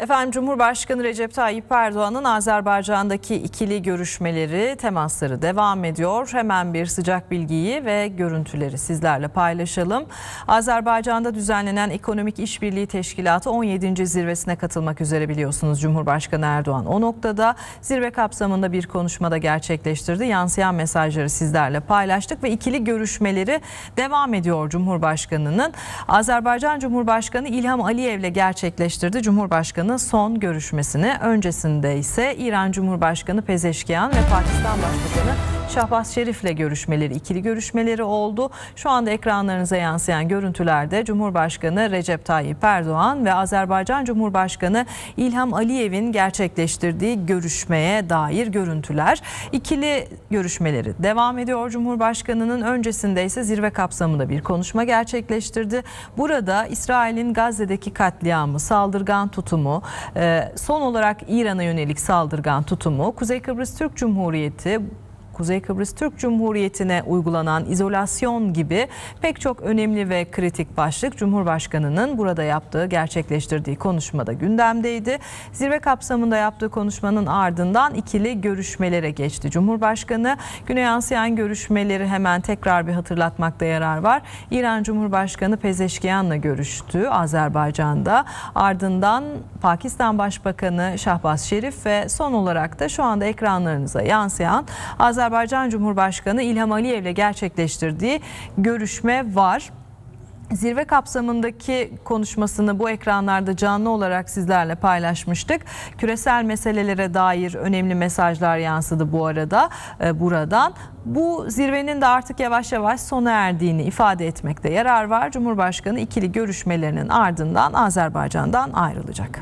Efendim Cumhurbaşkanı Recep Tayyip Erdoğan'ın Azerbaycan'daki ikili görüşmeleri, temasları devam ediyor. Hemen bir sıcak bilgiyi ve görüntüleri sizlerle paylaşalım. Azerbaycan'da düzenlenen Ekonomik İşbirliği Teşkilatı 17. zirvesine katılmak üzere biliyorsunuz Cumhurbaşkanı Erdoğan. O noktada zirve kapsamında bir konuşmada gerçekleştirdi. Yansıyan mesajları sizlerle paylaştık ve ikili görüşmeleri devam ediyor Cumhurbaşkanı'nın. Azerbaycan Cumhurbaşkanı İlham Aliyev'le gerçekleştirdi. Cumhurbaşkanı son görüşmesini öncesinde ise İran Cumhurbaşkanı Pezeşkiyan ve Pakistan Başbakanı Şahbaz Şerif'le görüşmeleri, ikili görüşmeleri oldu. Şu anda ekranlarınıza yansıyan görüntülerde Cumhurbaşkanı Recep Tayyip Erdoğan ve Azerbaycan Cumhurbaşkanı İlham Aliyev'in gerçekleştirdiği görüşmeye dair görüntüler. İkili görüşmeleri devam ediyor. Cumhurbaşkanının öncesinde ise zirve kapsamında bir konuşma gerçekleştirdi. Burada İsrail'in Gazze'deki katliamı, saldırgan tutumu, e, son olarak İran'a yönelik saldırgan tutumu, Kuzey Kıbrıs Türk Cumhuriyeti Kuzey Kıbrıs Türk Cumhuriyeti'ne uygulanan izolasyon gibi pek çok önemli ve kritik başlık Cumhurbaşkanı'nın burada yaptığı, gerçekleştirdiği konuşmada gündemdeydi. Zirve kapsamında yaptığı konuşmanın ardından ikili görüşmelere geçti. Cumhurbaşkanı güne yansıyan görüşmeleri hemen tekrar bir hatırlatmakta yarar var. İran Cumhurbaşkanı Pezeşkiyan'la görüştü Azerbaycan'da. Ardından Pakistan Başbakanı Şahbaz Şerif ve son olarak da şu anda ekranlarınıza yansıyan Azerbaycan Cumhurbaşkanı İlham Aliyev'le gerçekleştirdiği görüşme var. Zirve kapsamındaki konuşmasını bu ekranlarda canlı olarak sizlerle paylaşmıştık. Küresel meselelere dair önemli mesajlar yansıdı bu arada e, buradan. Bu zirvenin de artık yavaş yavaş sona erdiğini ifade etmekte yarar var. Cumhurbaşkanı ikili görüşmelerinin ardından Azerbaycan'dan ayrılacak.